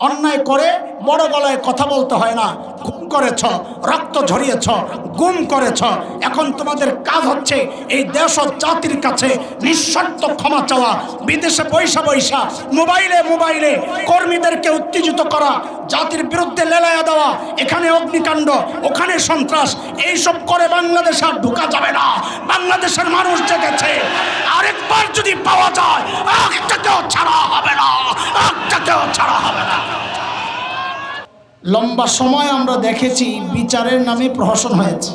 অন্যায় করে বড় গলায় কথা বলতে হয় না। করেছ, রক্ত ঝরিয়েছ, গুম করেছ। এখন তোমাদের কাজ হচ্ছে এই দেশ ও জাতির কাছে নিঃশর্ত ক্ষমা চাওয়া। বিদেশে পয়সা পয়সা, মোবাইলে মোবাইলে কর্মীদেরকে উত্তেজিত করা, জাতির বিরুদ্ধে লেলায়া দেওয়া, এখানে অগ্নিকাণ্ড, ওখানে সন্ত্রাস, এইসব করে বাংলাদেশ আর ঢুকা যাবে না। বাংলাদেশের মানুষ জেগেছে। আরেকবার যদি পাওয়া যায় একটা একটাকেও ছাড়া হবে না একটা একটাকেও ছাড়া হবে না। লম্বা সময় আমরা দেখেছি বিচারের নামে প্রহসন হয়েছে।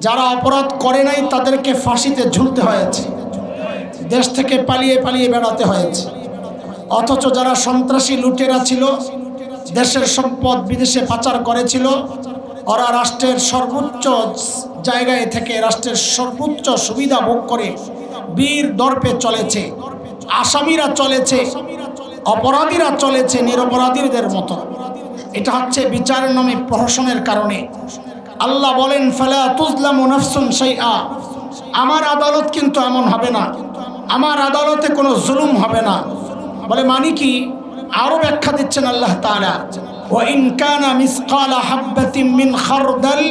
যারা অপরাধ করে নাই, তাদেরকে ফাঁসিতে ঝুলতে হয়েছে। দেশ থেকে পালিয়ে পালিয়ে বেড়াতে হয়েছে। অথচ যারা সন্ত্রাসী লুটেরা ছিল, দেশের সম্পদ বিদেশে পাচার করেছিল, ওরা রাষ্ট্রের সর্বোচ্চ জায়গায় থেকে রাষ্ট্রের সর্বোচ্চ সুবিধা ভোগ করে বীর দর্পে চলেছে। আসামিরা চলেছে, অপরাধীরা চলেছে, নিরপরাধীদের মতো। এটা হচ্ছে বিচারের নামে প্রহসনের কারণে। আল্লাহ বলেন, ফালা তুজলাম নাফসুন শাইআ। আমার আদালত কিন্তু এমন হবে না। আমার আদালতে কোনো জুলুম হবে না। বলে মানে কি? আরও ব্যাখ্যা দিচ্ছেন আল্লাহ তাআলা। ওয়া ইন কানা মিসকালা হাববাতিন মিন খারদাল।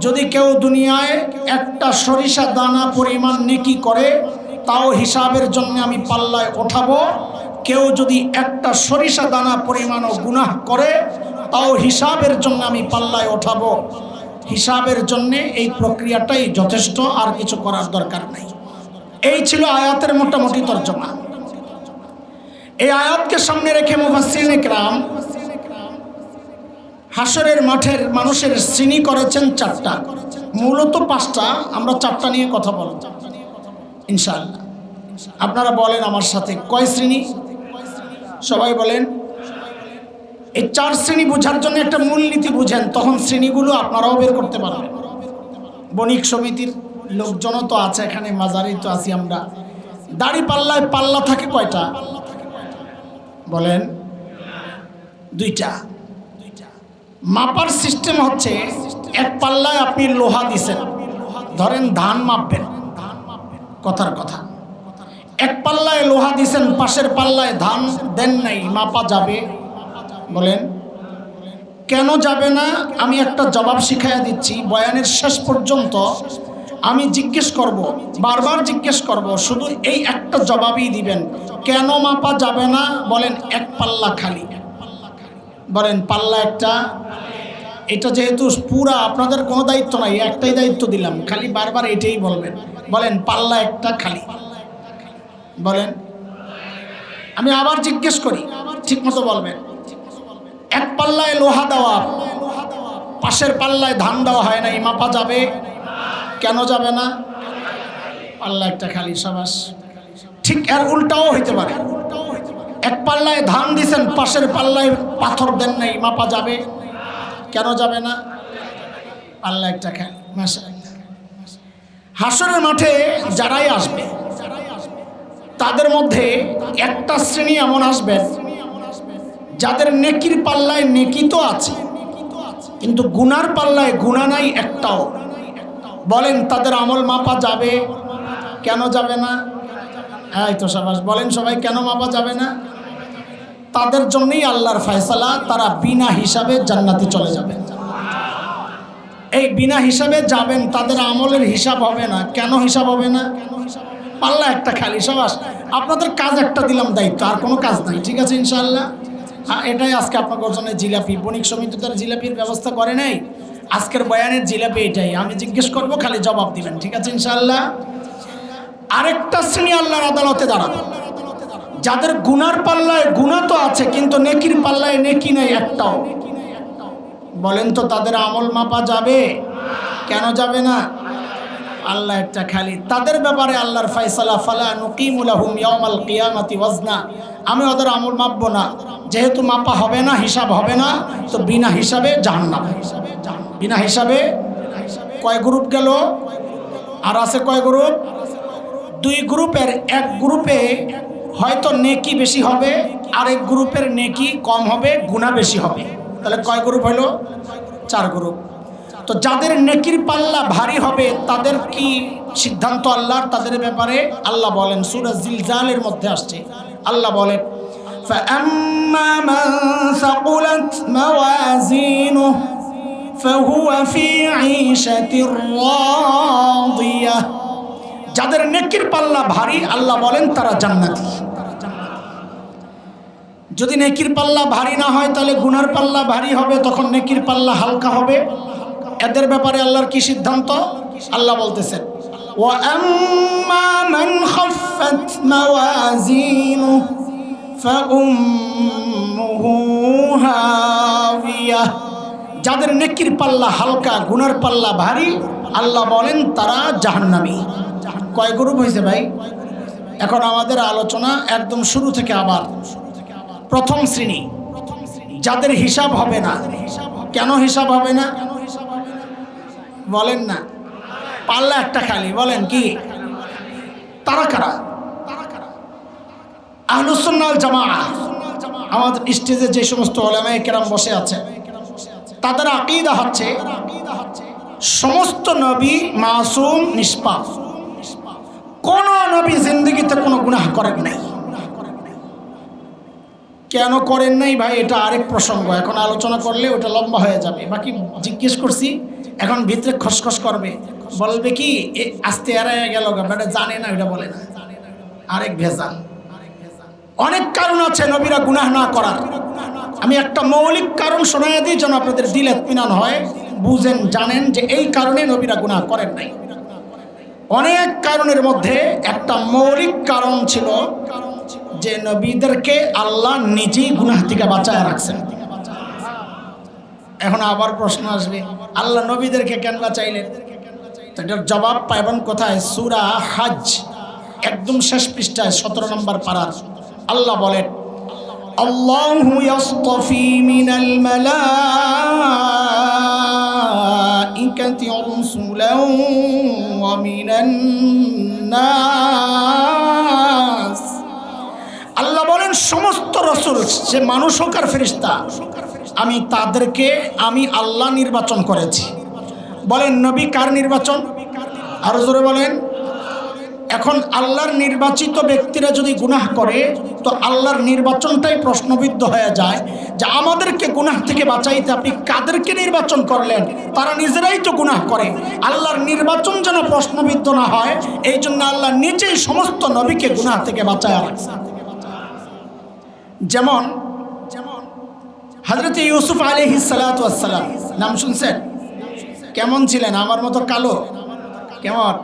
যদি কেউ দুনিয়ায় একটা সরিষা দানা পরিমাণ নেকি করে, তাও হিসাবের জন্য আমি পাল্লায় ওঠাবো। কেউ যদি একটা সরিষা দানা পরিমাণও গুনাহ করে তাও হিসাবের জন্য আমি পাল্লায় ওঠাবো। হিসাবের জন্যে এই প্রক্রিয়াটাই যথেষ্ট, আর কিছু করার দরকার নেই। এই ছিল আয়াতের মোটামুটি তর্জমা। এই আয়াতকে সামনে রেখে মুফাসসিরিন ইকরাম হাসরের মাঠের মানুষের শ্রেণি করেছেন চারটা। মূলত পাঁচটা, আমরা চারটা নিয়ে কথা বলব। ইনশাআল্লাহ। আপনারা বলেন আমার সাথে কয় শ্রেণি? সবাই বলেন এই চার শ্রেণি বোঝার জন্য একটা মূলনীতি বুঝেন, তখন শ্রেণীগুলো আপনারাও বের করতে পারবেন। বণিক সমিতির লোকজনও তো আছে এখানে মাজারি তো আছি আমরা। দাড়ি পাল্লায় পাল্লা থাকে কয়টা? বলেন। দুইটা। মাপার সিস্টেম হচ্ছে, এক পাল্লায় আপনি লোহা দিছেন। ধরেন ধান মাপবেন। কথার কথা। এক পাল্লায় লোহা দিছেন, পাশের পাল্লায় ধান দেন নাই, মাপা যাবে। বলেন, কেন যাবে না? আমি একটা জবাব শিখাইয়া দিচ্ছি। বয়ানের শেষ পর্যন্ত আমি জিজ্ঞেস করব, বারবার জিজ্ঞেস করব, শুধু এই একটা জবাবই দিবেন। কেন মাপা যাবে না? বলেন, এক পাল্লা খালি। বলেন, পাল্লা একটা। এটা যেহেতু পুরা আপনাদের কোনো দায়িত্ব নাই একটাই দায়িত্ব দিলাম। খালি বারবার এটাই বলবেন। বলেন, পাল্লা একটা খালি। বলেন, আমি আবার জিজ্ঞেস করি ঠিক মতো বলবেন। এক পাল্লায় লোহা দেওয়া, পাশের পাল্লায় ধান দেওয়া হয় না মাপা যাবে? কেন যাবে না? পাল্লা একটা খালি সাবাস। ঠিক এর উল্টাও হইতে পারে। এক পাল্লায় ধান দিছেন, পাশের পাল্লায় পাথর দেন নাই মাপা যাবে? কেন যাবে না? পাল্লা একটা খালি মাসা। হাসরের মাঠে যারাই আসবে, তাদের মধ্যে একটা শ্রেণি এমন আসবেন যাদের নেকির পাল্লায় নেকি তো আছে, কিন্তু গুনার পাল্লায় গুণা নাই একটাও। বলেন, তাদের আমল মাপা যাবে? কেন যাবে না? হ্যাঁ তো সাবাস। বলেন সবাই, কেন মাপা যাবে না? তাদের জন্যই আল্লাহর ফয়সালা, তারা বিনা হিসাবে জান্নাতে চলে যাবে। এই বিনা হিসাবে যাবেন, তাদের আমলের হিসাব হবে না। কেন হিসাব হবে না? পাল্লা একটা খালি, সবাস। আপনাদের কাজ একটা দিলাম দায়িত্ব, আর কোনো কাজ নাই, ঠিক আছে ইনশাল্লাহ এটাই আজকে আপনার জন্য জিলাপি। বণিক সমিতি তারা জিলাপির ব্যবস্থা করে নাই। আজকের বয়ানের জিলাপি এটাই। আমি জিজ্ঞেস করব, খালি জবাব দিবেন। ঠিক আছে ইনশাল্লাহ আরেকটা শ্রেণি আল্লাহর আদালতে দাঁড়াবে যাদের গুনার পাল্লায় গুণা তো আছে, কিন্তু নেকির পাল্লায় নেকি নেই একটাও। বলেন তো, তাদের আমল মাপা যাবে? কেন যাবে না? আল্লাহ একটা খালি। তাদের ব্যাপারে আল্লাহর ফাইসালা ফালা নকিমুলাহুম ইয়ামাল কিয়ামাতি ওয়াজনা। আমি ওদের আমল মাপবো না। যেহেতু মাপা হবে না, হিসাব হবে না, তো বিনা হিসাবে জাহান্নাম। বিনা হিসাবে কয় গ্রুপ গেল? আর আছে কয় গ্রুপ? দুই গ্রুপের এক গ্রুপে হয়তো নেকি বেশি হবে, আরেক গ্রুপের নেকি কম হবে গুণা বেশি হবে। তাহলে কয় গ্রুপ হলো? চার গ্রুপ। তো যাদের নেকির পাল্লা ভারী হবে তাদের কি সিদ্ধান্ত আল্লাহর তাদের ব্যাপারে আল্লাহ বলেন সুরাজ জিলজালের মধ্যে আসছে আল্লাহ বলেন فأما من ثقلت موازينه فهو في عيشة راضية যাদের নেকির পাল্লা ভারী আল্লাহ বলেন তারা জান্নাতি যদি নেকির পাল্লা ভারী না হয় তাহলে গুনার পাল্লা ভারী হবে তখন নেকির পাল্লা হালকা হবে এদের ব্যাপারে আল্লাহর কি সিদ্ধান্ত আল্লাহ বলতেছেন وأما من خفت موازينه فأمه هاوية যাদের নেকির পাল্লা হালকা গুনার পাল্লা ভারী আল্লাহ বলেন তারা জাহান্নামী কয় গ্রুপ হয়েছে ভাই এখন আমাদের আলোচনা একদম শুরু থেকে আবার প্রথম শ্রেণী যাদের হিসাব হবে না কেন হিসাব হবে না বলেন না। পাল্লা একটা খালি, বলেন কি? তারা কারা? আহলুসন্নাল জামা আমাদের স্টেজে যে সমস্ত ওলামায় কেরাম বসে আছে, তাদের আকিদা হচ্ছে সমস্ত নবী মাসুম নিষ্পাপ। কোন নবী জিন্দগিতে কোনো গুনাহ করেন নাই। কেন করেন নাই ভাই? এটা আরেক প্রসঙ্গ। এখন আলোচনা করলে ওটা লম্বা হয়ে যাবে। বাকি জিজ্ঞেস করছি এখন ভিতরে খসখস করবে। বলবে কি আস্তে এড়াইয়া গেল বেটা জানে না এটা বলে না। আরেক ভেজাল। অনেক কারণ আছে নবীরা গুনাহ না করার। আমি একটা মৌলিক কারণ শোনাই দিই, যেন আপনাদের দিল এতমিনান হয়। বুঝেন, জানেন যে এই কারণে নবীরা গুনাহ করেন নাই। অনেক কারণের মধ্যে একটা মৌলিক কারণ ছিল যে নবীদেরকে আল্লাহ নিজেই গুনাহ থেকে বাঁচায় রাখছেন। এখন আবার প্রশ্ন আসবে আল্লাহ নবীদেরকে কেন বাঁচাইলেন তো এটার জবাব পাইবেন কোথায় সুরা হাজ একদম শেষ পৃষ্ঠায় সতেরো নম্বর পাড়ার আল্লাহ বলেন الله يصطفي من الملائكة رسلا ومن الناس আল্লাহ বলেন সমস্ত রসুল যে মানুষ হোক আর ফেরিস্তা আমি তাদেরকে, আমি আল্লাহ নির্বাচন করেছি। বলেন, নবী কার নির্বাচন? আরও জোরে বলেন। এখন আল্লাহর নির্বাচিত ব্যক্তিরা যদি গুনাহ করে, তো আল্লাহর নির্বাচনটাই প্রশ্নবিদ্ধ হয়ে যায় যে আমাদেরকে গুনাহ থেকে বাঁচাইতে আপনি কাদেরকে নির্বাচন করলেন? তারা নিজেরাই তো গুনাহ করে। আল্লাহর নির্বাচন যেন প্রশ্নবিদ্ধ না হয়, এই জন্য আল্লাহ নিজেই সমস্ত নবীকে গুনাহ থেকে বাঁচায় যেমন হজরত ইউসুফ আলহি সালাতাম নাম শুনছেন? কেমন ছিলেন? আমার মতো কালো? কেমন?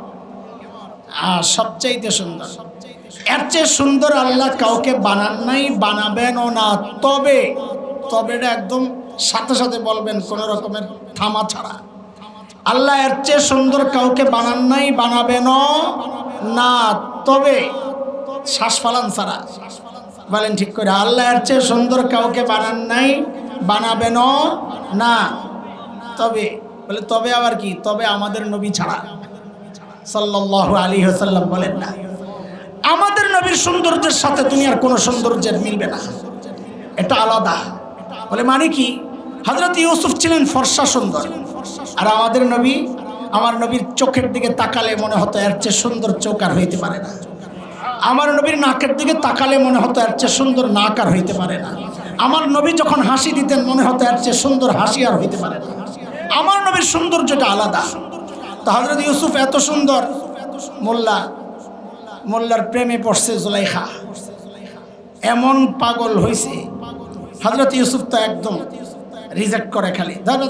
আর সবচাইতে সুন্দর। এর চেয়ে সুন্দর আল্লাহ কাউকে বানান নাই বানাবেনও না। তবে তবে এটা একদম সাথে সাথে বলবেন, কোনো রকমের থামা ছাড়া। আল্লাহ এর চেয়ে সুন্দর কাউকে বানান নাই বানাবেনও না। তবে, শ্বাস ফালান ছাড়া। বলেন ঠিক করে আল্লাহ এর চেয়ে সুন্দর কাউকে বানান নাই বানাবেন না? তবে, বলে তবে আবার কি? তবে আমাদের নবী ছাড়া। সাল্লাহ আলী হাসাল্লাম বলেন না। আমাদের নবীর সৌন্দর্যের সাথে দুনিয়ার কোনো সৌন্দর্যের মিলবে না। এটা আলাদা। বলে মানে কি? হজরত ইউসুফ ছিলেন ফর্সা সুন্দর। আর আমাদের নবী, আমার নবীর চোখের দিকে তাকালে মনে হতো এর চেয়ে সুন্দর চোখ আর হইতে পারে না। আমার নবীর নাকের দিকে তাকালে মনে হতো এর চেয়ে সুন্দর নাক আর হইতে পারে না। আমার নবী যখন হাসি দিতেন, মনে হতো এর চেয়ে সুন্দর হাসি আর হইতে পারে না। আমার নবীর সৌন্দর্যটা আলাদা। তো হজরত ইউসুফ এত সুন্দর। মোল্লা, মোল্লার প্রেমে পড়ছে জুলাইখা। এমন পাগল হয়েছে হজরত ইউসুফ তো একদম রিজেক্ট করে খালি। ধরো,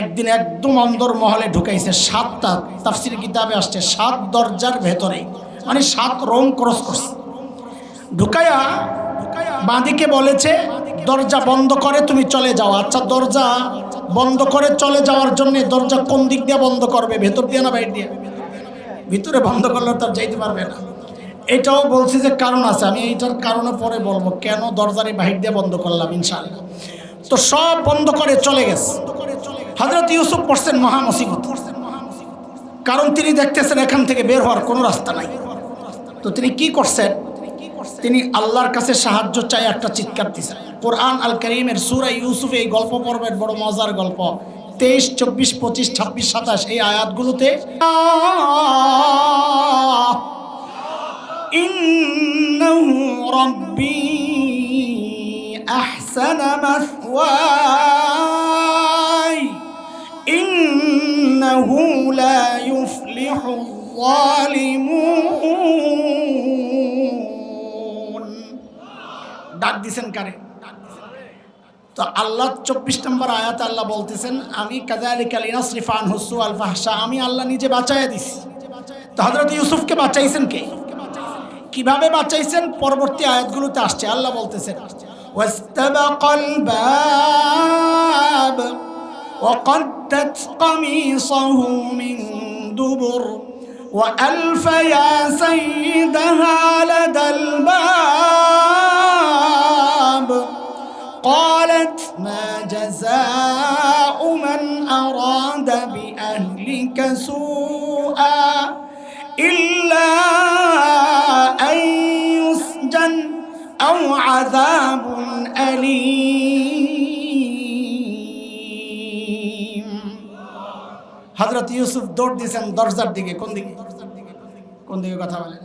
একদিন একদম অন্দর মহলে ঢুকাইছে, সাতটা তাফসির কিতাবে আসছে, সাত দরজার ভেতরে। মানে সাত রং ক্রস করছে ঢুকাইয়া বাঁদিকে বলেছে, দরজা বন্ধ করে, তুমি চলে যাও। আচ্ছা দরজা বন্ধ করে চলে যাওয়ার জন্য দরজা কোন দিক দিয়ে বন্ধ করবে? ভেতর দিয়ে না বাইর দিয়ে? ভিতরে বন্ধ করলে তার যাইতে পারবে না। এটাও বলছি যে কারণ আছে। আমি এইটার কারণে পরে বলব, কেন দরজারে বাহির দিয়ে বন্ধ করলাম? ইনশাল্লাহ তো সব বন্ধ করে চলে গেছে। হজরত ইউসুফ পড়ছেন মহা মুসিবত কারণ তিনি দেখতেছেন এখান থেকে বের হওয়ার কোনো রাস্তা নাই। তো তিনি কি করছেন তিনি আল্লাহর কাছে সাহায্য চাই একটা চিৎকার দিয়েছেন কোরআন আল করিমের সুরা ইউসুফ এই গল্প পর্বের বড় মজার গল্প তেইশ চব্বিশ পঁচিশ ছাব্বিশ সাতাশ এই আয়াতগুলোতে ইন্নাহু রাব্বি أحسن مثواي ডাক দিছেন কারে তো আল্লাহ চব্বিশ নম্বর আয়াত আল্লাহ বলতেছেন আমি কাজালি কালিনাসরিফান হুসু আল ফাহসা আমি আল্লাহ নিজে বাঁচাইয়া দিছি তো হজরত ইউসুফকে বাঁচাইছেন কে কিভাবে বাঁচাইছেন পরবর্তী আয়াতগুলোতে আসছে আল্লাহ বলতেছেন واستبق الباب وقدت قميصه من دبر وألف يا سيدها لدى الباب قالت ما جزاء من أراد بأهلك سوءا إلا أن يسجن أو عذاب أليم হজরত ইউসুফ দৌড় দিয়েছেন দরজার দিকে কোন দিকে কোন দিকে কথা বলেন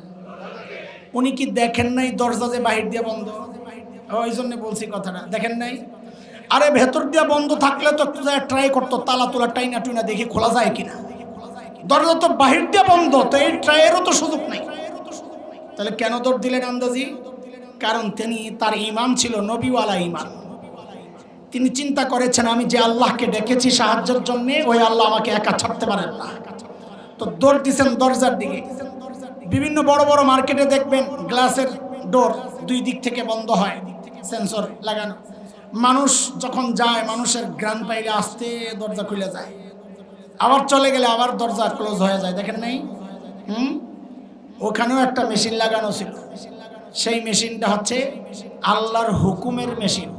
উনি কি দেখেন নাই দরজা যে বাহির দিয়ে বন্ধ ওই জন্য বলছি কথাটা। দেখেন নাই? আরে ভেতর দিয়ে বন্ধ থাকলে তো একটু ট্রাই করতো, তালা তোলা টাইনা টুইনা দেখি খোলা যায় কিনা। দরজা তো বাহির দিয়ে বন্ধ, তো এই ট্রাইয়েরও তো সুযোগ নাই। তাহলে কেন দৌড় দিলেন আন্দাজি? কারণ তিনি তার ইমাম ছিল, নবীওয়ালা ইমাম। তিনি চিন্তা করেছেন, আমি যে আল্লাহকে ডেকেছি সাহায্যের জন্য, ওই আল্লাহ আমাকে একা ছাড়তে পারেন না। তো দৌড় দিছেন দরজার দিকে। বিভিন্ন বড় বড় মার্কেটে দেখবেন, গ্লাসের ডোর দুই দিক থেকে বন্ধ হয়। সেন্সর লাগানো। মানুষ যখন যায়, মানুষের গ্রান পাইলে আসতে দরজা খুলে যায়। আবার চলে গেলে আবার দরজা ক্লোজ হয়ে যায়, দেখেন নাই? হুম? ওখানেও একটা মেশিন লাগানো ছিল। সেই মেশিনটা হচ্ছে আল্লাহর হুকুমের মেশিন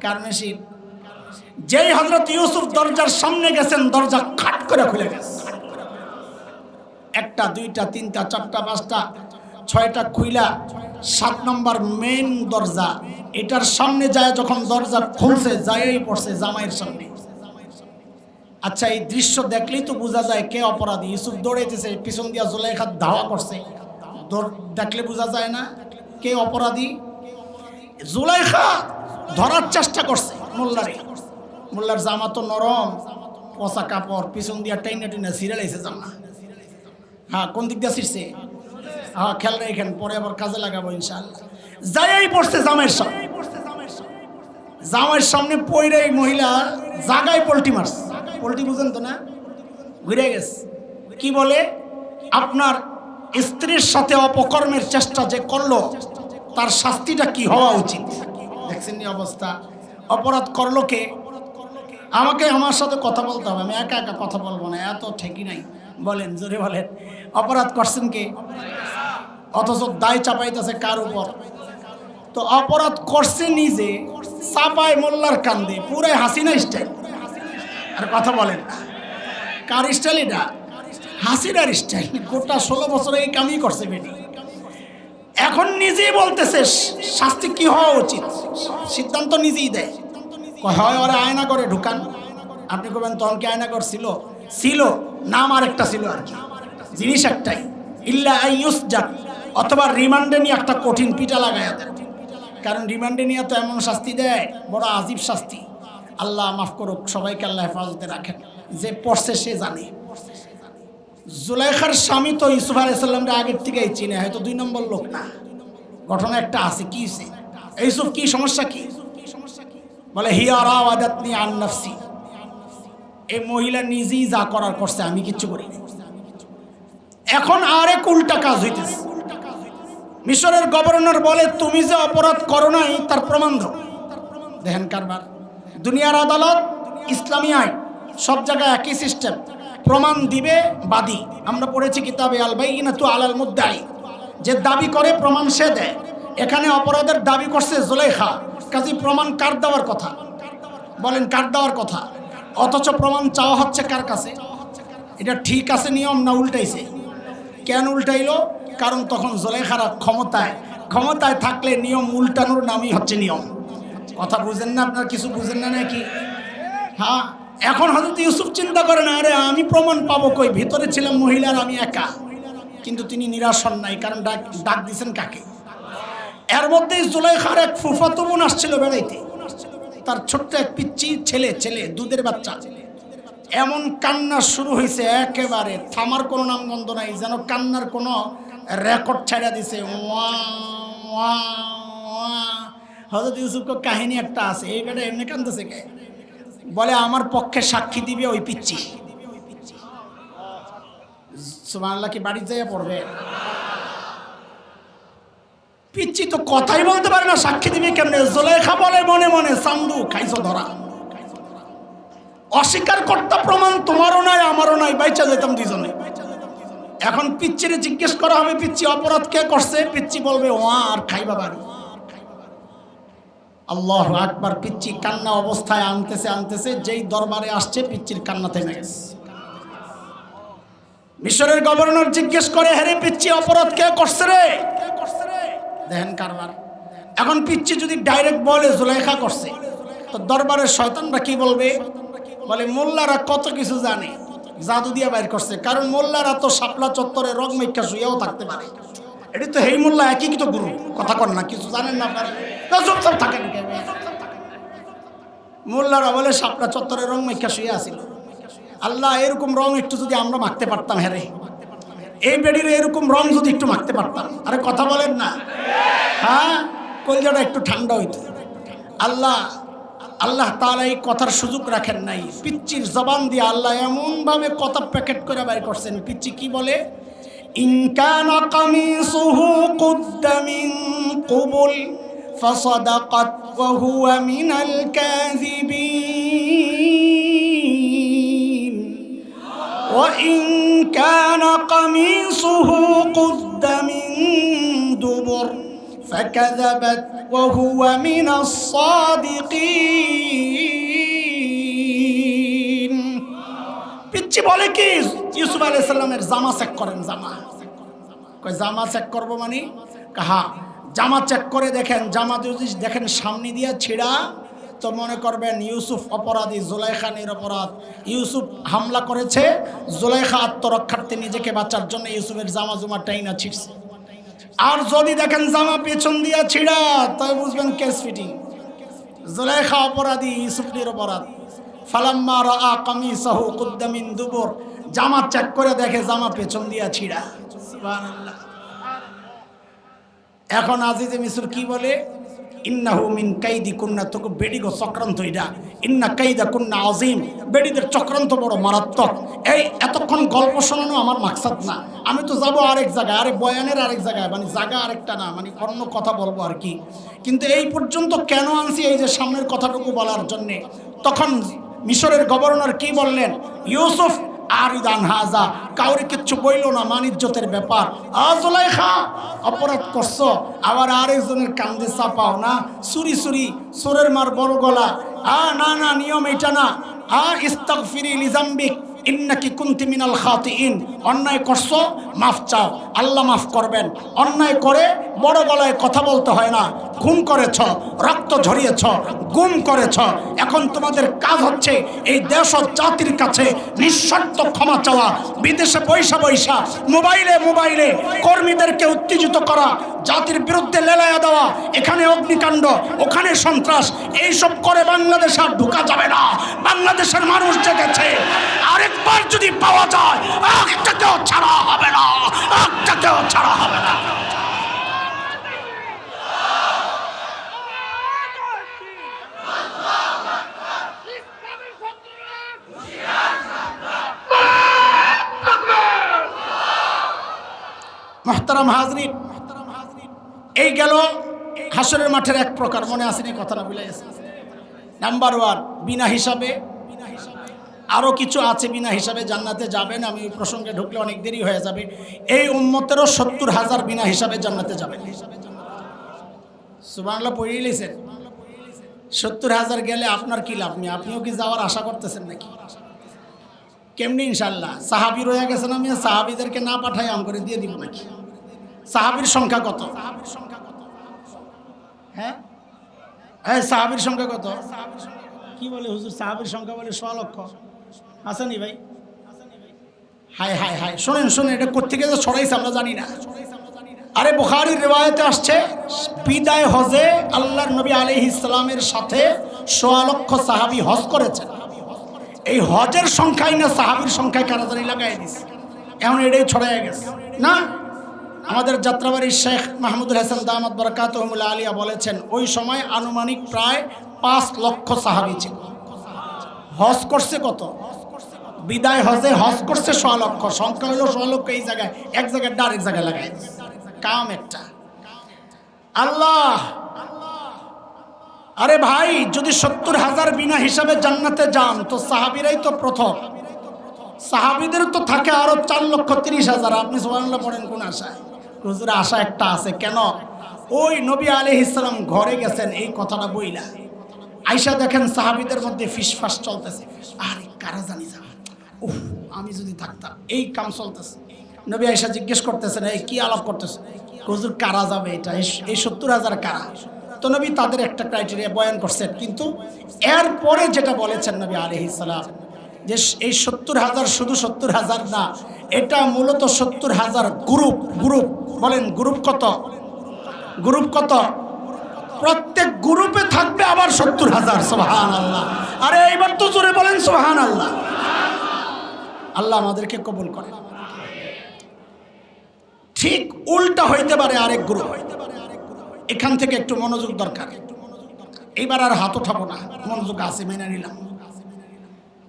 কার মেশিন যেই হজরত ইউসুফ দরজার সামনে গেছেন, দরজা খাট করে খুলে গেছে। একটা, দুইটা, তিনটা, চারটা, পাঁচটা, ছয়টা খুইলা সাত নম্বর মেন দরজা। এটার সামনে যায় যখন দরজা খুলছে যাই পড়ছে জামাইয়ের সামনে। আচ্ছা এই দৃশ্য দেখলেই তো বোঝা যায় কে অপরাধী। ইউসুফ দৌড়াইতেছে, পিছন দিয়া জুলাইখা ধাওয়া করছে। দেখলে বোঝা যায় না কে অপরাধী। জুলাইখা ধরার চেষ্টা করছে মোল্লারে। মোল্লার জামা তো নরম, পচা কাপড়, পিছন দিয়া টাইনা টাইনা সিরিয়ালাইছে জামা। হ্যাঁ কোন দিক দিয়ে হ্যাঁ খেয়াল রেখেন পরে আবার কাজে লাগাবো ইনশাল্লাহ যাই পড়ছে জামাইয়ের সামনে। জামাইয়ের সামনে পইরে এই মহিলা জাগায় পোল্টি মারছে। পোল্টি বুঝেন তো না? ঘুরে গেছে। কি বলে? আপনার স্ত্রীর সাথে অপকর্মের চেষ্টা যে করল, তার শাস্তিটা কি হওয়া উচিত? দেখছেন অবস্থা? অপরাধ করল কে? আমাকে আমার সাথে কথা বলতে হবে। আমি একা একা কথা বলব না, এত ঠেকি নাই। বলেন, জোরে বলেন। অপরাধ করছেন কে? অথচ দায় চাপাইতেছে কার উপর? তো অপরাধ করছে নিজে, চাপায় মোল্লার কান্দে, পুরাই হাসিনা স্টাইল আর কথা বলেন। কার স্টাইল এটা? হাসিনার স্টাইল গোটা ষোলো বছর এই কামই করছে বেটি। এখন নিজেই বলতেছে, শাস্তি কি হওয়া উচিত? সিদ্ধান্ত নিজেই দেয়। হয় ওরা আয়না করে ঢুকান। আপনি কবেন তখন কি আয়না কর ছিল। ছিল নাম আর একটা ছিল আর জিনিস একটাই। ইল্লা ইউস যাক অথবা রিমান্ডে নিয়ে একটা কঠিন লাগায় দেন। কারণ রিমান্ডে নিয়ে তো এমন শাস্তি দেয়, বড় আজীব শাস্তি। আল্লাহ মাফ করুক, সবাইকে আল্লাহ হেফাজতে রাখেন। যে পড়ছে সে জানে। জুলাইখার স্বামী তো ইউসুফ আলাইসাল্লামটা আগের থেকেই চিনে, হয়তো দুই নম্বর লোক না। ঘটনা একটা আছে, কি? ইউসুফ, কি সমস্যা কি? বলে হিয়ারা আদাতনি আন নাফসি। এই মহিলা নিজেই যা করার করছে, আমি কিচ্ছু করি। এখন আরেক উল্টা কাজ হইতেছে। মিশরের গভর্নর বলে, তুমি যে অপরাধ করো নাই, তার প্রমাণ দাও। দেখেন কারবার। দুনিয়ার আদালত, ইসলামী আইন, সব জায়গায় একই সিস্টেম। প্রমাণ দিবে, বাদী। আমরা পড়েছি কিতাবে আলবাই তো আলাল মুদ্দাই যে দাবি করে, প্রমাণ সে দেয়। এখানে অপরাধের দাবি করছে জোলেখা কাজী, প্রমাণ কার দেওয়ার কথা? বলেন, কার দেওয়ার কথা? অথচ প্রমাণ চাওয়া হচ্ছে কার কাছে? এটা ঠিক আছে, নিয়ম না উল্টাইছে? কেন উল্টাইলো? কারণ তখন জলেখারা ক্ষমতায় ক্ষমতায় থাকলে নিয়ম উল্টানোর নামই হচ্ছে নিয়ম। কথা বুঝেন না আপনার, কিছু বুঝেন না নাকি? হ্যাঁ এখন হয়তো ইউসুফ চিন্তা করে না আরে আমি প্রমাণ পাবো কই? ভিতরে ছিলাম মহিলার আমি একা। কিন্তু তিনি নিরাশ হন নাই, কারণ ডাক ডাক দিছেন কাকে? এর মধ্যেই জুলাইখার এক ফুফাতো আসছিল বেড়াইতে। তার ছোট্ট এক পিচ্ছি ছেলে ছেলে, দুধের বাচ্চা। এমন কান্না শুরু হয়েছে একেবারে। থামার কোনো নামগন্ধ নাই, যেন কান্নার কোনো রেকর্ড ছাড়া দিছে। ওয়া হজরত ইউসুফকে কাহিনী একটা আছে, এই বেটা এমনি কান্দতেছে কে? বলে, আমার পক্ষে সাক্ষী দিবে ওই পিচ্ছি সুবহানাল্লাহ, কি বাড়ি যাইয়া পড়বে? পিচ্ছি তো কথাই বলতে পারে না, সাক্ষী দিবি কেমনে? জোলেখা বলে মনে মনে সান্দু খাইছো ধরা। অস্বীকার কর্তা প্রমাণ তোমারও নাই, আমারও নাই, বাইচা যেতাম দুজনে এখন পিচ্ছিরে জিজ্ঞেস করা হবে পিচ্ছি অপরাধ কে করছে? পিচ্ছি বলবে, ও আর খাইবা বাড়ি। আল্লাহ আকবার পিচ্ছি কান্না অবস্থায় আনতেছে আনতেছে, যেই দরবারে আসছে পিচ্ছির কান্না থেমে গেছে। মিশরের গভর্নর জিজ্ঞেস করে হ্যারে পিচ্ছি অপরাধ কে করছে রে? দেখেন কারবার। এখন পিচ্ছি যদি ডাইরেক্ট বলে, জুলাইখা করছে। তো দরবারের শয়তানরা কি বলবে? বলে, মোল্লারা কত কিছু জানে, জাদু দিয়ে বাইর করছে। কারণ মোল্লারা তো শাপলা চত্বরে রং মেক্ষা শুয়েও থাকতে পারে। এটি তো হেই মোল্লা একই তো গুরু। কথা কর না, কিছু জানেন না আপনারা? থাকেন মোল্লারা বলে, শাপলা চত্বরে রং মেক্ষা শুয়ে আসিল আল্লাহ, এরকম রং একটু যদি আমরা মাখতে পারতাম হ্যারে এই বেডির এরকম রং যদি একটু মাখতে পারতাম। আরে, কথা বলেন না। হ্যাঁ? কলজাটা একটু ঠান্ডা হইতো। আল্লাহ আল্লাহ তাআলা এই কথার সুযোগ রাখেন নাই পিচ্চির জবান দিয়ে আল্লাহ এমনভাবে কথা প্যাকেট করে বাইর করছেন পিচ্চি কি বলে ইনকান কামিসুহু কুদ্দা মিন কুবুল فصدقت وهو من الكاذبين وإن كان قميصه قد من دبر فكذبت وهو من الصادقين পিচ্ছি বলে কি ইউসুফ আলাইহিস সালামের জামা চেক করেন জামা কয় জামা চেক করবো মানে কাহা জামা চেক করে দেখেন জামা যদি দেখেন সামনে দিয়া ছিঁড়া তো মনে করবেন ইউসুফ অপরাধী জুলাইখা নিরপরাধ ইউসুফ হামলা করেছে জুলাইখা আত্মরক্ষার্থে নিজেকে বাঁচার জন্য ইউসুফের জামা জুমা টাইনা ছিঁড়ছে আর যদি দেখেন জামা পেছন দিয়া ছিঁড়া, তাই বুঝবেন কেস ফিটিং জলেখা অপরাধী ইউসুফ অপরাধ। ফালাম্মা রা কামিসাহু কুদ্দামিন দুবর। জামা চেক করে দেখে জামা পেছন দিয়া ছিঁড়া। এখন আজিজে মিসুর কি বলে? ইন্নাহু মিন কাইদি কুন্না তোকে বেডিগো চক্রান্ত এটা। ইন্না কাইদা কুন্না আজিম বেডিদের চক্রান্ত বড় মারাত্মক। এই, এতক্ষণ গল্প শোনানো আমার মাকসাদ না। আমি তো যাব আরেক জায়গায়, আরে বয়ানের আরেক জায়গায় মানে জায়গা আরেকটা না মানে অন্য কথা বলব আর কি। কিন্তু এই পর্যন্ত কেন আনছি এই যে সামনের কথাটুকু বলার জন্যে? তখন মিশরের গভর্নর কি বললেন? ইউসুফ আরিদান হাজা, কাউরে কিচ্ছু বইল না মানিজ্যতের ব্যাপার। আজলাই খা অপরাধ করছ, আবার আরেকজনের কান্দে চাপাও না, সুরি সুরি, সুরের মার বড় গলা। আ না না, নিয়ম এটা না। আ ইস্তাগফিরি লিজাম্বিক ইন্নাকি কুন্তি মিনাল খাতিইন। অন্যায় করছ, মাফ চাও, আল্লাহ মাফ করবেন। অন্যায় করে বড় গলায় কথা বলতে হয় না। খুন করেছ, রক্ত ঝরিয়েছ, গুম করেছ। এখন তোমাদের কাজ হচ্ছে এই দেশ ও জাতির কাছে নিঃশর্ত ক্ষমা চাওয়া। বিদেশে পয়সা পয়সা, মোবাইলে মোবাইলে কর্মীদেরকে উত্তেজিত করা, জাতির বিরুদ্ধে লেলায়া দেওয়া, এখানে অগ্নিকাণ্ড, ওখানে সন্ত্রাস, এইসব করে বাংলাদেশ আর ঢুকা যাবে না। বাংলাদেশের মানুষ জেগেছে। আরেকবার যদি পাওয়া যায় একটাকেও ছাড়া হবে না একটাকেও ছাড়া হবে না। মোহতারাম হাজরিন এই গেল হাসরের মাঠের এক প্রকার, মনে আসেনি কথাটা ভুলে গেছে। নাম্বার ওয়ান বিনা হিসাবে আরও কিছু আছে বিনা হিসাবে জান্নাতে যাবেন, আমি ওই প্রসঙ্গে ঢুকলে অনেক দেরি হয়ে যাবে। এই উম্মতেরও সত্তর হাজার বিনা হিসাবে জান্নাতে যাবেন। সুবাংলা পড়িয়ে লিছেন সত্তর হাজার গেলে আপনার কি লাভ নেই? আপনিও কি যাওয়ার আশা করতেছেন নাকি? কেমনি ইনশাল্লাহ সাহাবি রয়ে গেছেন আমি সাহাবিদেরকে না পাঠাই আম করে দিয়ে দিব নাকি? সাহাবির সংখ্যা কত? সাহাবির সংখ্যা কত হ্যাঁ? হ্যাঁ সাহাবির সংখ্যা কত? কি বলে হুজুর? সাহাবির সংখ্যা বলে ছ লক্ষ। আসেনি ভাই। হায় হায় হায়। শোনেন শোনেন, এটা কোথেকে যে ছড়াইছে আমরা জানি না। আরে বুখারির রেওয়ায়তে আসছে, বিদায় হজে আল্লাহর নবী আলী ইসলামের সাথে সোয়া লক্ষ সাহাবি হজ করেছেন। এই হজের সংখ্যাই না সাহাবির সংখ্যায় কারাদারি লাগাই দিছে। এখন এটাই ছড়াই গেছে। না? আমাদের যাত্রাবাড়ির শেখ মাহমুদুল হাসান দামাদ বরকাত আলিয়া বলেছেন, ওই সময় আনুমানিক প্রায় পাঁচ লক্ষ সাহাবি ছিল। হজ করছে কত? বিদায় হজে হজ করছে সোয়া লক্ষ, সংখ্যা হলো সোয়া লক্ষ, এই জায়গায়, এক জায়গায় ডার এক জায়গায় লাগাই কাম একটা। আল্লাহ! আরে ভাই, যদি সত্তর হাজার বিনা হিসাবে জান্নাতে যান, তো সাহাবিরাই তো প্রথম। সাহাবিদের তো থাকে আরও চার লক্ষ তিরিশ হাজার। আপনি সোহানুল্লাহ পড়েন কোন আশায়? হুজুর আশা একটা আছে। কেন? ওই নবী আলি ইসলাম ঘরে গেছেন, এই কথাটা বইলা। আইসা দেখেন সাহাবিদের মধ্যে ফিসফাস চলতেছে। আরে কারা জানি যা উফ, আমি যদি থাকতাম, এই কাম চলতেছে। নবী আইসা জিজ্ঞেস করতেছে না, এই কি আলাপ করতেছে? হুজুর, কারা যাবে এটা? এই সত্তর হাজার কারা? তো নবী তাদের একটা ক্রাইটেরিয়া বয়ান করছেন কিন্তু এরপরে যেটা বলেছেন নবী আলহিসাল্লাম যে এই সত্তর হাজার শুধু সত্তর হাজার না, এটা মূলত সত্তর হাজার গ্রুপ গ্রুপ বলেন গ্রুপ কত? গ্রুপ কত? প্রত্যেক গ্রুপে থাকবে আবার সত্তর হাজার সোহান আল্লাহ আরে, এইবার তো জোরে বলেন সোহান আল্লাহ আল্লাহ আমাদেরকে কবুল করে ঠিক উল্টা হইতে পারে আরেক গ্রুপ। এখান থেকে একটু মনোযোগ দরকার। এইবার আর হাত উঠাবো না। মনোযোগ আছে, মেনে নিলাম।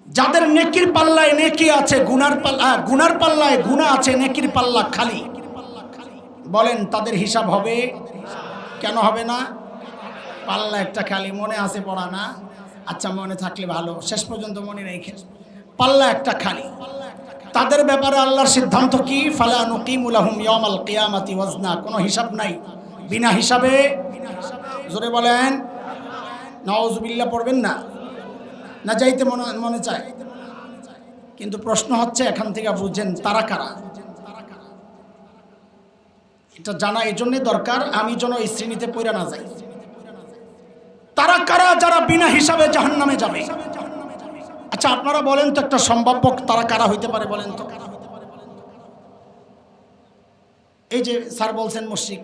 যাদের নেকির পাল্লায় নেকি আছে, গুনার পাল্লা গুনার পাল্লায় গুণা আছে, নেকির পাল্লা খালি। বলেন, তাদের হিসাব হবে? কেন হবে না? পাল্লা একটা খালি, মনে আছে পড়া না? আচ্ছা মনে থাকলে ভালো। শেষ পর্যন্ত মনে রেখে। পাল্লা একটা খালি। তাদের ব্যাপারে আল্লাহর সিদ্ধান্ত কি? ফালা নকিমুলাহুম ইয়ামাল কিয়ামাতি ওয়াজনা। কোনো হিসাব নাই। বিনা হিসাবে। জোরে বলেন। নওয়াজুবিল্লাহ পড়বেন না? না যাইতে মনে মনে চায়? কিন্তু প্রশ্ন হচ্ছে এখান থেকে বুঝছেন তারা কারা? এটা জানা এই জন্যে দরকার, আমি যেন এই শ্রেণীতে পড়ে না যাই। তারা কারা যারা বিনা হিসাবে জাহান নামে যাবে? আচ্ছা আপনারা বলেন তো একটা সম্ভাব্য তারা কারা হইতে পারে বলেন তো? এই যে স্যার বলছেন মুশিক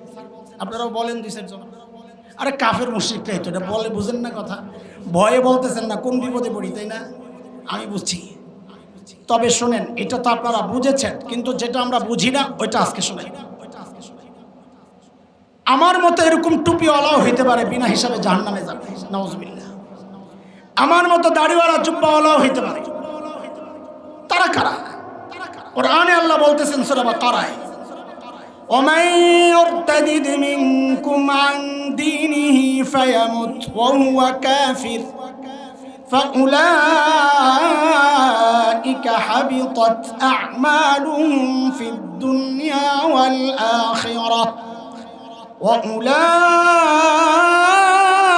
আপনারাও বলেন দুই চারজন। আরে কাফের মুশিকটাই তো এটা বলে বুঝেন না কথা। ভয়ে বলতেছেন না, কোন বিপদে পড়ি, তাই না? আমি বুঝছি। তবে শোনেন, এটা তো আপনারা বুঝেছেন, কিন্তু যেটা আমরা বুঝি না, ওইটা আজকে শোনেন। আমার মতো এরকম টুপিওয়ালাও হইতে পারে, বিনা হিসাবে জাহান নামে যাবে। নওয়াজবিল্লাহ আমার মতো দাড়িওয়ালা জুব্বাওয়ালাও হইতে পারে তারা কারা ওর আনে আল্লাহ বলতেছেন সুরাবা কারায় ومن يرتد منكم عن دينه فيمت وهو كافر فأولئك حبطت أعمالهم في الدنيا والآخرة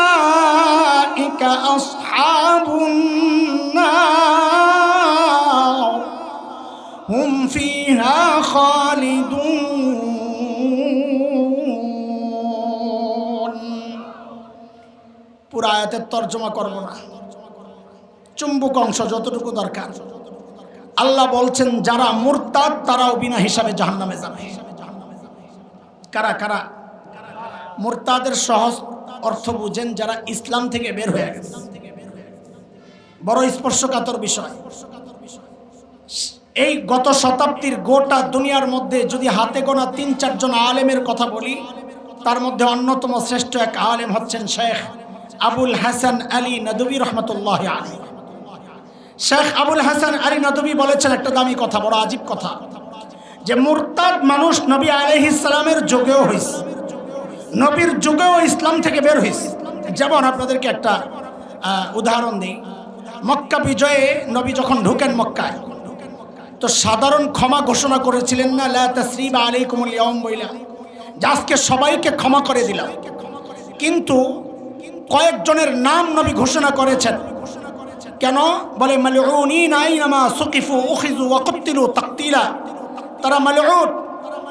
وأولئك أصحاب النار هم فيها خالدون পুরা আয়াতের তর্জমা করব না চুম্বক অংশ যতটুকু দরকার আল্লাহ বলছেন যারা মুরতাদ তারাও বিনা হিসাবে জাহান্নামে যাবে কারা কারা মুরতাদের সহজ অর্থ বুঝেন যারা ইসলাম থেকে বের হয়ে গেছে বড় স্পর্শকাতর বিষয়। এই গত শতাব্দীর গোটা দুনিয়ার মধ্যে যদি হাতে গোনা তিন চারজন আলেমের কথা বলি, তার মধ্যে অন্যতম শ্রেষ্ঠ এক আলেম হচ্ছেন শেখ আবুল হাসান আলী নদবী রহমতুল্লাহ আলী। শেখ আবুল হাসান আলী নদবী বলেছেন একটা দামি কথা, বড় আজীব কথা, যে মুরতাদ মানুষ নবী আলহিসালামের যুগেও হয়েছে নবীর যুগেও ইসলাম থেকে বের হয়েছে যেমন আপনাদেরকে একটা উদাহরণ দিই। মক্কা বিজয়ে নবী যখন ঢুকেন মক্কায়, তো সাধারণ ক্ষমা ঘোষণা করেছিলেন না, লা তাসরিবা আলাইকুমুল ইয়াউম বইলা যে আজকে সবাইকে ক্ষমা করে দিলাম। কিন্তু কয়েকজনের নাম নবী ঘোষণা করেছেন। কেন? বলে তারা মালউন,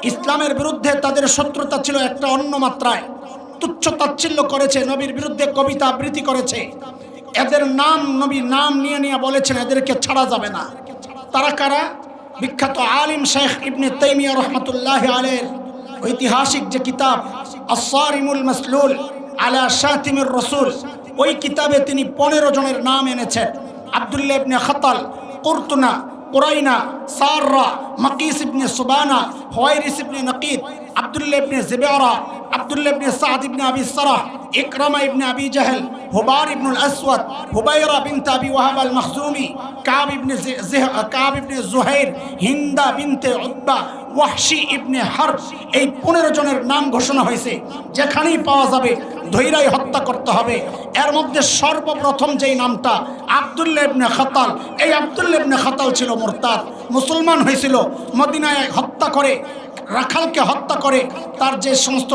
ইসলামের বিরুদ্ধে তাদের শত্রুতা ছিল একটা অন্য মাত্রায়। তুচ্ছ তাচ্ছিল্য করেছে, নবীর বিরুদ্ধে কবিতা আবৃত্তি করেছে। এদের নাম নবী নাম নিয়ে নিয়ে বলেছেন, এদেরকে ছাড়া যাবে না। তারা কারা? বিখ্যাত আলিম শেখ ইবনে তৈমিয়া রহমতুল্লাহ আলের ঐতিহাসিক যে কিতাব আসারিমুল মসলুল আলা শাতিমুর রসুল, ওই কিতাবে তিনি পনেরো জনের নাম এনেছেন। Abdullah ibn Khatal, Qurtuna, Quraina, Sarra, Maqis ibn Subana, Huwairith ibn Nuqaid Abdullah ibn Zibara, Abdullah ibn Saad ibn Abi Sarah Ikrimah ইবনে আবি জাহেল হুবার ইবনুল Aswad, Hubayra bint Abi Wahb al Makhzumi Ka'b ibn Ka'b ibn Zuhayr, Hind bint Utba, Wahshi ibn Harb, এই পনেরো জনের নাম ঘোষণা হয়েছে। যেখানেই পাওয়া যাবে, ধৈরাই হত্যা করতে হবে। এর মধ্যে সর্বপ্রথম যেই নামটা, আবদুল্লাহ ইবনে খাতাল, এই আবদুল্লাহ ইবনে খাতাল ছিল মোরতাদ। মুসলমান হয়েছিল, মদিনায় হত্যা করে, রাখালকে হত্যা করে তার যে সমস্ত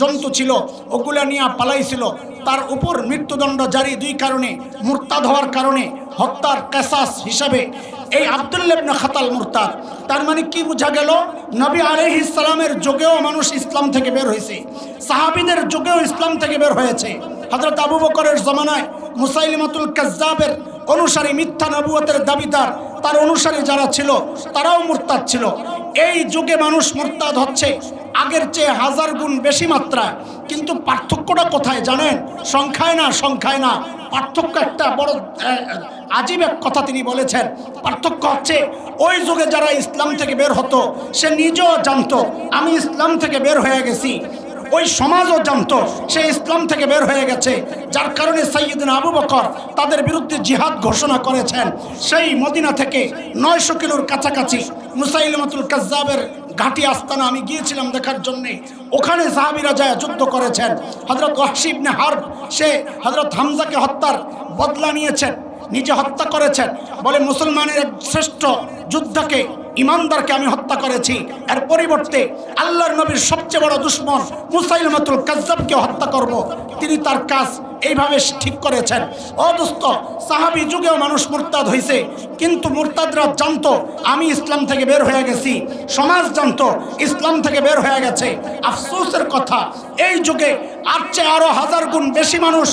জন্তু ছিল, ওগুলা নিয়ে পালাইছিল, তার উপর মৃত্যুদণ্ড জারি দুই কারণে, মুরতাদ হওয়ার কারণে, হত্যার কেসাস হিসাবে। এই আবদুল্লাহ ইবনে খাতাল মুরতাদ, তার মানে কি বোঝা গেল? নবী আলাইহিস ইসলামের যুগেও মানুষ ইসলাম থেকে বের হয়েছে। সাহাবীদের যুগেও ইসলাম থেকে বের হয়েছে। হযরত আবু বকরের জমানায় মুসাইলিমাতুল কাজ্জাবের অনুসারী মিথ্যা নবুয়তের দাবিদার, তার অনুসারী যারা ছিল, তারাও মুরতাদ ছিল। এই যুগে মানুষ মুরতাদ হচ্ছে, আগের চেয়ে হাজার গুণ বেশি মাত্রায়। কিন্তু পার্থক্যটা কোথায় জানেন? সংখ্যায় না সংখ্যায় না। পার্থক্য একটা বড় আজীব এক কথা তিনি বলেছেন। পার্থক্য হচ্ছে, ওই যুগে যারা ইসলাম থেকে বের হতো, সে নিজেও জানতো, আমি ইসলাম থেকে বের হয়ে গেছি। ওই সমাজও জানতো সে ইসলাম থেকে বের হয়ে গেছে, যার কারণে সৈয়দিন আবু বকর তাদের বিরুদ্ধে জিহাদ ঘোষণা করেছেন। সেই মদিনা থেকে নয়শো কিলোর কাছাকাছি মুসাইলমাতুল কাজ্জাবের ঘাটি আস্তানা আমি গিয়েছিলাম দেখার জন্যে। ওখানে সাহাবিরা যায় যুদ্ধ করেছেন হজরত ওয়াহশিবনে হার্ব, সে হজরত হামজাকে হত্যার বদলা নিয়েছেন, নিজে হত্যা করেছেন। বলে মুসলমানের এক শ্রেষ্ঠ যুদ্ধকে ইমানদারকে আমি হত্যা করেছি। এর পরিবর্তে আল্লাহর নবীর সবচেয়ে বড় দুশ্মন মুসাইলমাতুল কাজ্জাবকে হত্যা করব। তিনি তার কাজ এইভাবে ঠিক করেছেন। অদুস্ত সাহাবি যুগেও মানুষ মুরতাদ হয়েছে কিন্তু মুরতাদরা জানতো, আমি ইসলাম থেকে বের হয়ে গেছি। সমাজ জানতো, ইসলাম থেকে বের হয়ে গেছে। আফসোসের কথা, এই যুগে আর চেয়ে আরও হাজার গুণ বেশি মানুষ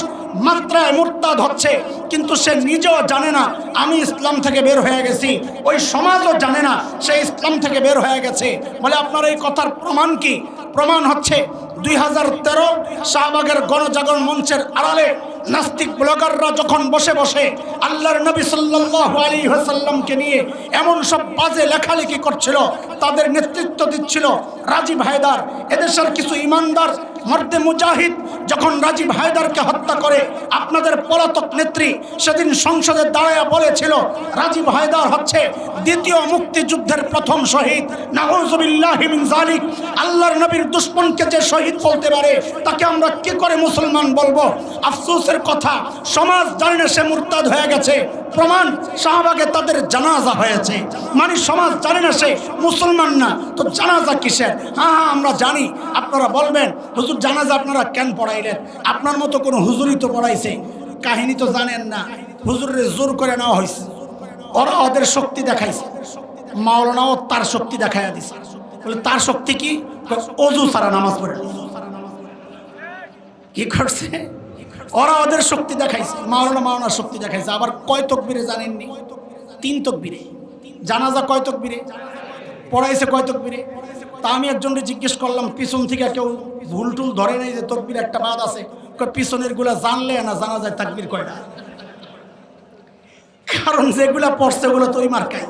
মাত্রায় মুরতাদ হচ্ছে। কিন্তু সে নিজেও জানে না, আমি ইসলাম থেকে বের হয়ে গেছি। ওই সমাজও জানে না, সে ইসলাম থেকে বের হয়ে গেছে। বলে, আপনার এই কথার প্রমাণ কি? প্রমাণ হচ্ছে, দুই হাজার তেরো শাহবাগের গণজাগরণ মঞ্চের আড়ালে নাস্তিক ব্লগাররা যখন বসে বসে আল্লাহর নবী সাল্লাল্লাহু আলাইহি ওয়াসাল্লামকে নিয়ে এমন সব বাজে লেখালেখি করছিল, তাদের নেতৃত্ব দিচ্ছিল রাজীব হায়দার। এদেশের কিছু ইমানদার মর্দে মুজাহিদ যখন রাজীব হায়দারকে হত্যা করে, আপনাদের পলাতক নেত্রী সেদিন সংসদে দাঁড়ায় বলেছিল, রাজীব হায়দার হচ্ছে দ্বিতীয় মুক্তিযুদ্ধের প্রথম শহীদ। নাউজুবিল্লাহি জালিক আল্লাহর নবীর দুশ্মনকে যে শহীদ বলতে পারে, তাকে আমরা কি করে মুসলমান বলব? আফসোসের কথা, সমাজ জানে সে মুরতাদ হয়ে গেছে। প্রমাণ, শাহবাগে তাদের জানাজা হয়েছে। মানে সমাজ জানে না সে মুসলমান না, তো জানাজা কিসের? হ্যাঁ হ্যাঁ আমরা জানি। আপনারা বলবেন, হুজুর, জানাজা আপনারা কেন পড়াইলেন? আপনার মতো কোনো হুজুরই তো পড়াইছে। কাহিনী তো জানেন না। হুজুরের জোর করে নেওয়া হয়েছে ওরা ওদের শক্তি দেখাইছে। মাওলানাও তার শক্তি দেখাইয়া দিছে। বলে, তার শক্তি কি? অজু সারা নামাজ পড়ে কি করছে? ওরা ওদের শক্তি দেখাইছে। মাওলানা মাওলানার শক্তি দেখাইছে। আবার কয় তকবিরে জানেননি? তিন তকবিরে। জানাজা কয় তকবিরে? পড়াইছে কয় তকবিরে? তা আমি একজনকে জিজ্ঞেস করলাম, পিছন থেকে কেউ ভুল টুল ধরে নেই যে তকবির একটা বাদ আছে? পিছনেরগুলা জানলে না, জানা যায় তাকবির কয়টা? কারণ যেগুলা পড়ছে ওগুলো তো ওই মার্কাই